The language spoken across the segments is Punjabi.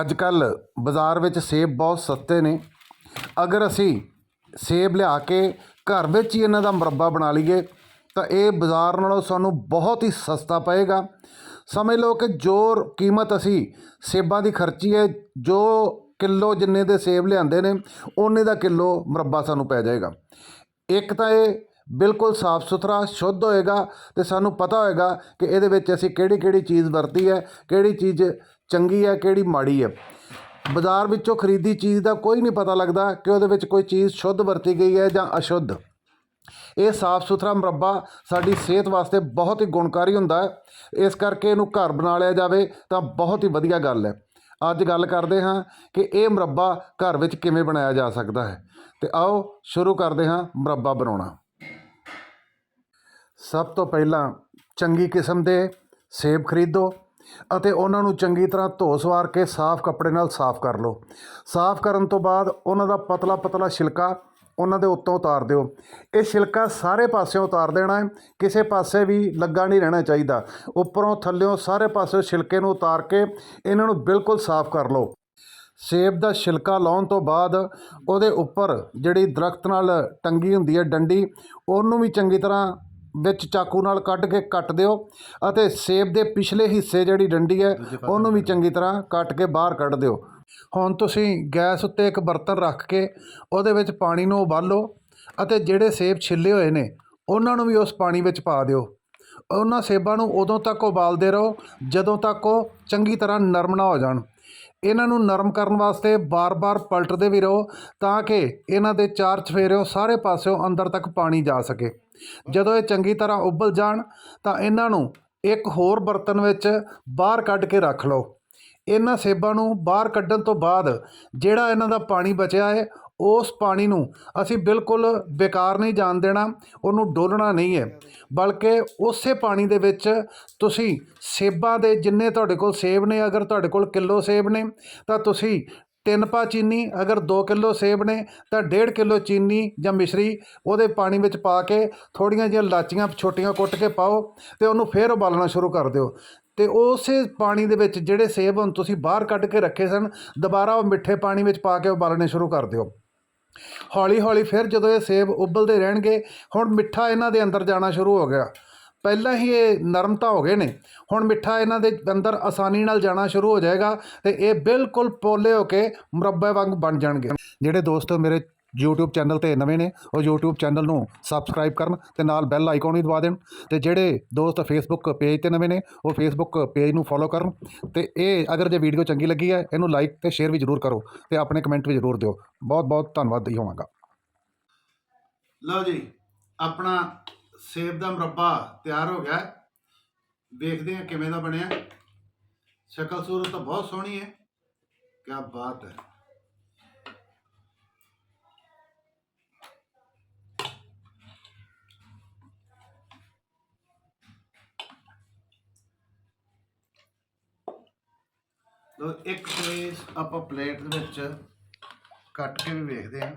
ਅੱਜ ਕੱਲ੍ਹ ਬਾਜ਼ਾਰ ਵਿੱਚ ਸੇਬ ਬਹੁਤ ਸਸਤੇ ਨੇ। ਅਗਰ ਅਸੀਂ ਸੇਬ ਲਿਆ ਕੇ ਘਰ ਵਿੱਚ ਹੀ ਇਹਨਾਂ ਦਾ ਮੁਰੱਬਾ ਬਣਾ ਲਈਏ, ਤਾਂ ਇਹ ਬਾਜ਼ਾਰ ਨਾਲੋਂ ਸਾਨੂੰ ਬਹੁਤ ਹੀ ਸਸਤਾ ਪਏਗਾ। ਸਮਝ ਲਓ ਕਿ ਜੋ ਕੀਮਤ ਅਸੀਂ ਸੇਬਾਂ ਦੀ ਖਰਚੀ ਹੈ, ਜੋ ਕਿਲੋ ਜਿੰਨੇ ਦੇ ਸੇਬ ਲਿਆਂਦੇ ਨੇ ਉਹਨੇ ਦਾ ਕਿਲੋ ਮੁਰੱਬਾ ਸਾਨੂੰ ਪੈ ਜਾਏਗਾ। ਇੱਕ ਤਾਂ ਇਹ ਬਿਲਕੁਲ ਸਾਫ਼ ਸੁਥਰਾ, ਸ਼ੁੱਧ ਹੋਏਗਾ ਤੇ ਸਾਨੂੰ ਪਤਾ ਹੋਏਗਾ ਕਿ ਇਹਦੇ ਵਿੱਚ ਅਸੀਂ ਕਿਹੜੀ ਕਿਹੜੀ ਚੀਜ਼ ਵਰਤੀ ਹੈ, ਕਿਹੜੀ ਚੀਜ਼ ਚੰਗੀ ਹੈ, ਕਿਹੜੀ ਮਾੜੀ ਹੈ। ਬਾਜ਼ਾਰ ਵਿੱਚੋਂ ਖਰੀਦੀ ਚੀਜ਼ ਦਾ ਕੋਈ ਨਹੀਂ ਪਤਾ ਲੱਗਦਾ ਕਿ ਉਹਦੇ ਵਿੱਚ ਕੋਈ ਚੀਜ਼ ਸ਼ੁੱਧ ਵਰਤੀ ਗਈ ਹੈ ਜਾਂ ਅਸ਼ੁੱਧ। ਇਹ ਸਾਫ਼ ਸੁਥਰਾ ਮੁਰੱਬਾ ਸਾਡੀ ਸਿਹਤ ਵਾਸਤੇ ਬਹੁਤ ਹੀ ਗੁਣਕਾਰੀ ਹੁੰਦਾ ਹੈ। ਇਸ ਕਰਕੇ ਇਹਨੂੰ ਘਰ ਬਣਾ ਲਿਆ ਜਾਵੇ ਤਾਂ ਬਹੁਤ ਹੀ ਵਧੀਆ ਗੱਲ ਹੈ। ਅੱਜ ਗੱਲ ਕਰਦੇ ਹਾਂ ਕਿ ਇਹ ਮੁਰੱਬਾ ਘਰ ਵਿੱਚ ਕਿਵੇਂ ਬਣਾਇਆ ਜਾ ਸਕਦਾ ਹੈ। ਤੇ ਆਓ ਸ਼ੁਰੂ ਕਰਦੇ ਹਾਂ ਮੁਰੱਬਾ ਬਣਾਉਣਾ। ਸਭ ਤੋਂ ਪਹਿਲਾਂ ਚੰਗੀ ਕਿਸਮ ਦੇ ਸੇਬ ਖਰੀਦੋ। ਅਤੇ ਉਹਨਾਂ ਨੂੰ ਚੰਗੀ ਤਰ੍ਹਾਂ ਧੋ ਸਵਾਰ ਕੇ ਸਾਫ਼ ਕੱਪੜੇ ਨਾਲ ਸਾਫ਼ ਕਰ ਲਓ। ਸਾਫ਼ ਕਰਨ ਤੋਂ ਬਾਅਦ ਉਹਨਾਂ ਦਾ ਪਤਲਾ ਪਤਲਾ ਛਿਲਕਾ ਉਹਨਾਂ ਦੇ ਉੱਤੋਂ ਉਤਾਰ ਦਿਓ। ਇਹ ਛਿਲਕਾ ਸਾਰੇ ਪਾਸਿਓਂ ਉਤਾਰ ਦੇਣਾ ਹੈ। ਕਿਸੇ ਪਾਸੇ ਵੀ ਲੱਗਾ ਨਹੀਂ ਰਹਿਣਾ ਚਾਹੀਦਾ। ਉੱਪਰੋਂ ਥੱਲਿਓਂ ਸਾਰੇ ਪਾਸੇ ਛਿਲਕੇ ਨੂੰ ਉਤਾਰ ਕੇ ਇਹਨਾਂ ਨੂੰ ਬਿਲਕੁਲ ਸਾਫ਼ ਕਰ ਲਓ। ਸੇਬ ਦਾ ਛਿਲਕਾ ਲਾਉਣ ਤੋਂ ਬਾਅਦ ਉਹਦੇ ਉੱਪਰ ਜਿਹੜੀ ਦਰਖਤ ਨਾਲ ਟੰਗੀ ਹੁੰਦੀ ਹੈ ਡੰਡੀ, ਉਹਨੂੰ ਵੀ ਚੰਗੀ ਤਰ੍ਹਾਂ ਵਿੱਚ ਚਾਕੂ ਨਾਲ ਕੱਢ ਕੇ ਕੱਟ ਦਿਓ ਅਤੇ ਸੇਬ ਦੇ ਪਿਛਲੇ ਹਿੱਸੇ ਜਿਹੜੀ ਡੰਡੀ ਹੈ ਉਹਨੂੰ ਵੀ ਚੰਗੀ ਤਰ੍ਹਾਂ ਕੱਟ ਕੇ ਬਾਹਰ ਕੱਢ ਦਿਓ। ਹੁਣ ਤੁਸੀਂ ਗੈਸ ਉੱਤੇ ਇੱਕ ਬਰਤਨ ਰੱਖ ਕੇ ਉਹਦੇ ਵਿੱਚ ਪਾਣੀ ਨੂੰ ਉਬਾਲੋ ਅਤੇ ਜਿਹੜੇ ਸੇਬ ਛਿੱਲੇ ਹੋਏ ਨੇ ਉਹਨਾਂ ਨੂੰ ਵੀ ਉਸ ਪਾਣੀ ਵਿੱਚ ਪਾ ਦਿਓ। ਉਹਨਾਂ ਸੇਬਾਂ ਨੂੰ ਉਦੋਂ ਤੱਕ ਉਬਾਲਦੇ ਰਹੋ ਜਦੋਂ ਤੱਕ ਉਹ ਚੰਗੀ ਤਰ੍ਹਾਂ ਨਰਮ ਨਾ ਹੋ ਜਾਣ। ਇਹਨਾਂ ਨੂੰ ਨਰਮ ਕਰਨ ਵਾਸਤੇ ਬਾਰ-ਬਾਰ ਪਲਟਦੇ ਵੀ ਰਹੋ ਤਾਂ ਕਿ ਇਹਨਾਂ ਦੇ ਚਾਰ ਚਫੇਰਿਓਂ ਸਾਰੇ ਪਾਸਿਓਂ ਅੰਦਰ ਤੱਕ ਪਾਣੀ ਜਾ ਸਕੇ। ਜਦੋਂ ਇਹ ਚੰਗੀ ਤਰ੍ਹਾਂ ਉਬਲ ਜਾਣ, ਤਾਂ ਇਹਨਾਂ ਨੂੰ ਇੱਕ ਹੋਰ ਬਰਤਨ ਵਿੱਚ ਬਾਹਰ ਕੱਢ ਕੇ ਰੱਖ ਲਓ। ਇਹਨਾਂ ਸੇਬਾਂ ਨੂੰ ਬਾਹਰ ਕੱਢਣ ਤੋਂ ਬਾਅਦ ਜਿਹੜਾ ਇਹਨਾਂ ਦਾ ਪਾਣੀ ਬਚਿਆ ਹੈ, ਉਸ ਪਾਣੀ ਨੂੰ ਅਸੀਂ ਬਿਲਕੁਲ ਬੇਕਾਰ ਨਹੀਂ ਜਾਣ ਦੇਣਾ, ਉਹਨੂੰ ਡੋਲਣਾ ਨਹੀਂ ਹੈ। ਬਲਕਿ ਉਸੇ ਪਾਣੀ ਦੇ ਵਿੱਚ ਤੁਸੀਂ ਸੇਬਾਂ ਦੇ ਜਿੰਨੇ ਤੁਹਾਡੇ ਕੋਲ ਸੇਬ ਨੇ, ਅਗਰ ਤੁਹਾਡੇ ਕੋਲ ਕਿਲੋ ਸੇਬ ਨੇ, ਤਾਂ ਤੁਸੀਂ ਤਿੰਨ ਪਾ ਚੀਨੀ, ਅਗਰ 2 ਕਿਲੋ ਸੇਬ ਨੇ ਤਾਂ 1.5 ਕਿਲੋ ਚੀਨੀ ਜਾਂ ਮਿਸ਼ਰੀ ਉਹਦੇ ਪਾਣੀ ਵਿੱਚ ਪਾ ਕੇ ਥੋੜੀਆਂ ਜਿਹੀਆਂ ਲਾਚੀਆਂ ਛੋਟੀਆਂ ਕੁੱਟ ਕੇ ਪਾਓ ਤੇ ਉਹਨੂੰ ਫੇਰ ਉਬਾਲਣਾ ਸ਼ੁਰੂ ਕਰ ਦਿਓ। ਤੇ ਉਸੇ ਪਾਣੀ ਦੇ ਵਿੱਚ ਜਿਹੜੇ ਸੇਬ ਹੁਣ ਤੁਸੀਂ ਬਾਹਰ ਕੱਢ ਕੇ ਰੱਖੇ ਸਨ, ਦੁਬਾਰਾ ਉਹ ਮਿੱਠੇ ਪਾਣੀ ਵਿੱਚ ਪਾ ਕੇ ਉਬਾਲਣੇ ਸ਼ੁਰੂ ਕਰ ਦਿਓ। ਹੌਲੀ ਹੌਲੀ ਫਿਰ ਜਦੋਂ ਇਹ ਸੇਬ ਉਬਲਦੇ ਰਹਿਣਗੇ, ਹੁਣ ਮਿੱਠਾ ਇਹਨਾਂ ਦੇ ਅੰਦਰ ਜਾਣਾ ਸ਼ੁਰੂ ਹੋ ਗਿਆ। ਪਹਿਲਾਂ ਹੀ ਇਹ ਨਰਮ ਤਾਂ ਹੋ ਗਏ ਨੇ। ਹੁਣ ਮਿੱਠਾ ਇਹਨਾਂ ਦੇ ਅੰਦਰ ਆਸਾਨੀ ਨਾਲ ਜਾਣਾ ਸ਼ੁਰੂ ਹੋ ਜਾਏਗਾ ਤੇ ਇਹ ਬਿਲਕੁਲ ਪੋਲੇ ਹੋ ਕੇ ਮੁਰੱਬੇ ਵਾਂਗ ਬਣ ਜਾਣਗੇ। ਜਿਹੜੇ ਦੋਸਤ ਮੇਰੇ YouTube ਚੈਨਲ ਤੇ ਨਵੇਂ ਨੇ, ਉਹ YouTube ਚੈਨਲ ਨੂੰ ਸਬਸਕ੍ਰਾਈਬ ਕਰਨ ਤੇ ਨਾਲ ਬੈਲ ਆਈਕਨ ਵੀ ਦਬਾ ਦੇਣ ਤੇ ਜਿਹੜੇ ਦੋਸਤ Facebook ਪੇਜ ਤੇ ਨਵੇਂ ਨੇ, ਉਹ Facebook ਪੇਜ ਨੂੰ ਫੋਲੋ ਕਰਨ ਤੇ ਇਹ ਅਗਰ ਜੇ ਵੀਡੀਓ ਚੰਗੀ ਲੱਗੀ ਹੈ, ਇਹਨੂੰ ਲਾਈਕ ਤੇ ਸ਼ੇਅਰ ਵੀ ਜ਼ਰੂਰ ਕਰੋ ਤੇ ਆਪਣੇ ਕਮੈਂਟ ਵੀ ਜ਼ਰੂਰ ਦਿਓ। ਬਹੁਤ ਬਹੁਤ ਧੰਨਵਾਦੀ ਹੋਵਾਂਗਾ। ਲਓ ਜੀ, ਆਪਣਾ ਸੇਬ ਦਾ ਮੁਰੱਬਾ ਤਿਆਰ ਹੋ ਗਿਆ ਹੈ। ਵੇਖਦੇ ਹਾਂ ਕਿਵੇਂ ਦਾ ਬਣਿਆ। ਸ਼ਕਲ ਸੂਰਤ ਤਾਂ ਬਹੁਤ ਸੋਹਣੀ ਹੈ। ਕੀ ਬਾਤ ਹੈ। ਲੋ ਇੱਕ ਪੀਸ ਆਪਾਂ ਪਲੇਟ ਦੇ ਵਿੱਚ ਕੱਟ ਕੇ ਵੀ ਵੇਖਦੇ ਹਾਂ।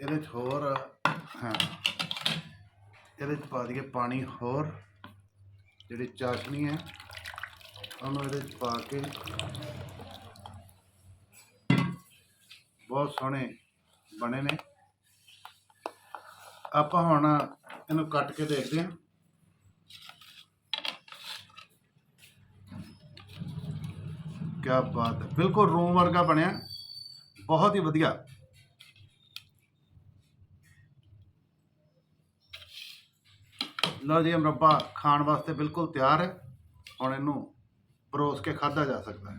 ਇਹਦੇ 'ਚ ਹੋਰ, ਹਾਂ। ਇਹਦੇ 'ਚ ਪਾ ਦਈਏ ਪਾਣੀ ਹੋਰ, ਜਿਹੜੀ ਚਾਸ਼ਨੀ ਹੈ, ਉਹਨੂੰ ਇਹਦੇ 'ਚ ਪਾ ਕੇ ਬਹੁਤ ਸੋਹਣੇ ਬਣੇ ਨੇ। ਆਪਾਂ ਹੁਣ ਇਹਨੂੰ ਕੱਟ ਕੇ ਦੇਖਦੇ ਹਾਂ। ਕੀ ਬਾਤ ਹੈ, ਬਿਲਕੁਲ ਰੂਮ ਵਰਗਾ ਬਣਿਆ। ਬਹੁਤ ਹੀ ਵਧੀਆ। ਲਓ ਜੀ ਇਹ ਮੁਰੱਬਾ ਖਾਣ ਵਾਸਤੇ ਬਿਲਕੁਲ ਤਿਆਰ ਹੈ। ਹੁਣ ਇਹਨੂੰ ਪਰੋਸ ਕੇ ਖਾਧਾ ਜਾ ਸਕਦਾ ਹੈ।